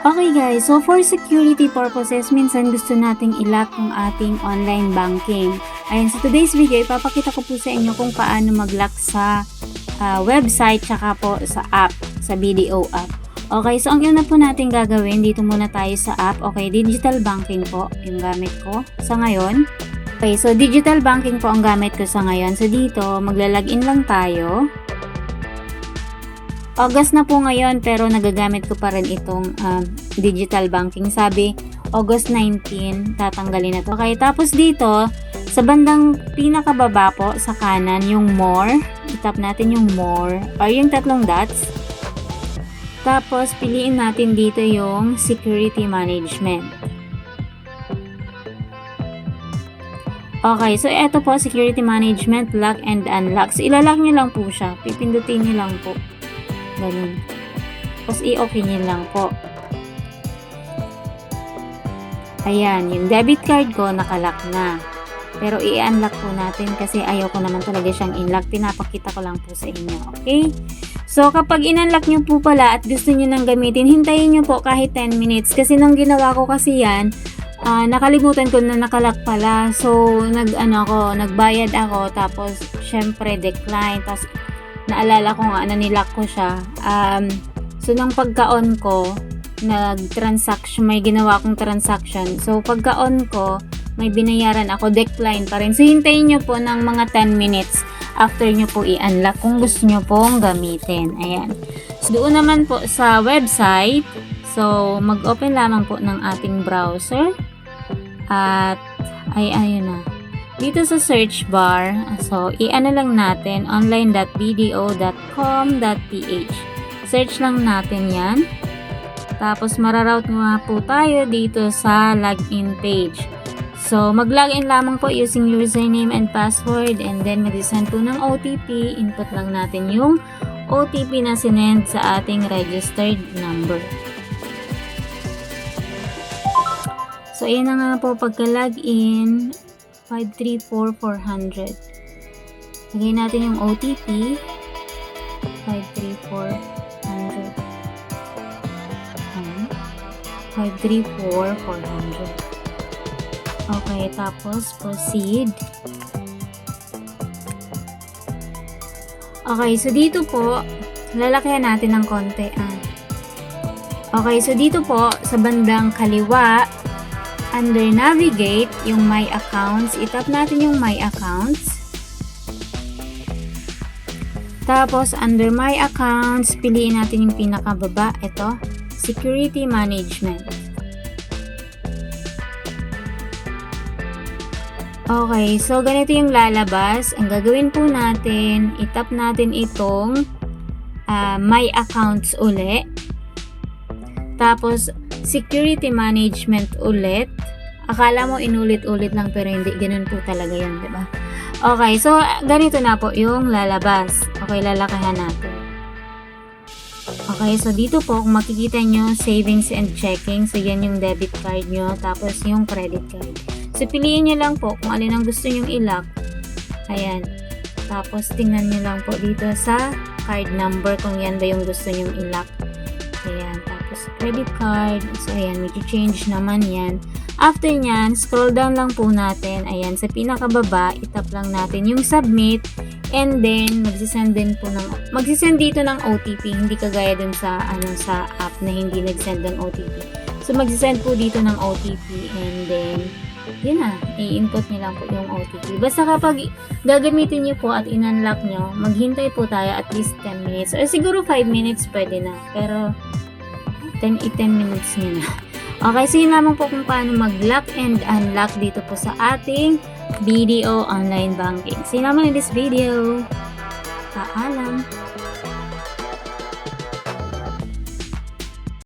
Okay guys, so for security purposes, minsan gusto nating ilock yung ating online banking. Ayan, so today's video, ipapakita ko po sa inyo kung paano mag-lock sa ah, website tsaka po sa app, sa BDO app. Okay, so ang una po natin gagawin, dito muna tayo sa app. Okay, digital banking po yung gamit ko sa ngayon. Okay, so digital banking po ang gamit ko sa ngayon. So dito, magla-login lang tayo. August na po ngayon pero nagagamit ko pa rin itong um, digital banking. Sabi, August 19, tatanggalin na to. Okay, tapos dito, sa bandang pinakababa po, sa kanan, yung more. Itap natin yung more, or yung tatlong dots. Tapos, piliin natin dito yung security management. Okay, so ito po, security management, lock and unlock. So, ilalock nyo lang po siya. Pipindutin nyo lang po. Ganun. Tapos, i-okay nyo lang po. Ayan, yung debit card ko, nakalock na. Pero i-unlock po natin kasi ayaw ko naman talaga siyang in-lock. Pinapakita ko lang po sa inyo. Okay? So, kapag in-unlock nyo po pala at gusto nyo nang gamitin, hintayin nyo po kahit 10 minutes. Kasi nung ginawa ko kasi yan, ah, nakalimutan ko na nakalock pala. So, nag, ano ako, nagbayad ako. Tapos, syempre, decline. Tapos, naalala ko nga na nilock ko siya. Um, so, nung pagka-on ko, nag-transaction, may ginawa akong transaction. So, pagka-on ko, may binayaran ako, decline pa rin. So, hintayin nyo po ng mga 10 minutes after nyo po i-unlock kung gusto nyo pong gamitin. Ayan. So, doon naman po sa website, so, mag-open lamang po ng ating browser. At, ay, ayun na. Dito sa search bar, so, i-ano lang natin, online.bdo.com.ph. Search lang natin yan. Tapos, mararoute nga po tayo dito sa login page. So, mag-login lamang po using username and password and then mag-send po ng OTP. Input lang natin yung OTP na sinend sa ating registered number. So, ayan na nga po pagka-login, 534400. Lagay natin yung OTP, 534400. Ayan. 534400. Okay, tapos proceed. Okay, so dito po, lalakihan natin ng konti. Ah. Okay, so dito po, sa bandang kaliwa, under navigate, yung my accounts, itap natin yung my accounts. Tapos, under my accounts, piliin natin yung pinakababa. Ito, security management. Okay, so ganito yung lalabas. Ang gagawin po natin, itap natin itong ah, my accounts uli. Tapos, security management ulit. Akala mo inulit-ulit lang pero hindi. Ganun po talaga yan, di ba? Okay, so ganito na po yung lalabas. Okay, lalakahan natin. Okay, so dito po, kung makikita nyo, savings and checking. So, yan yung debit card nyo. Tapos, yung credit card. So, piliin nyo lang po kung alin ang gusto nyong ilock. Ayan. Tapos, tingnan nyo lang po dito sa card number kung yan ba yung gusto nyong ilock. Tapos, credit card. So, ayan. May change naman yan. After nyan, scroll down lang po natin. Ayan. Sa pinakababa, itap lang natin yung submit. And then, magsisend din po ng, magsisend dito ng OTP. Hindi kagaya dun sa, ano, sa app na hindi nagsend ng OTP. So, magsisend po dito ng OTP. And then, yun na, i-input nyo lang po yung OTP. Basta kapag gagamitin nyo po at in-unlock nyo, maghintay po tayo at least 10 minutes. Or siguro 5 minutes pwede na. Pero 10, 10 minutes nyo na. Okay, so yun lamang po kung paano mag-lock and unlock dito po sa ating BDO Online Banking. See you naman in this video. Paalam!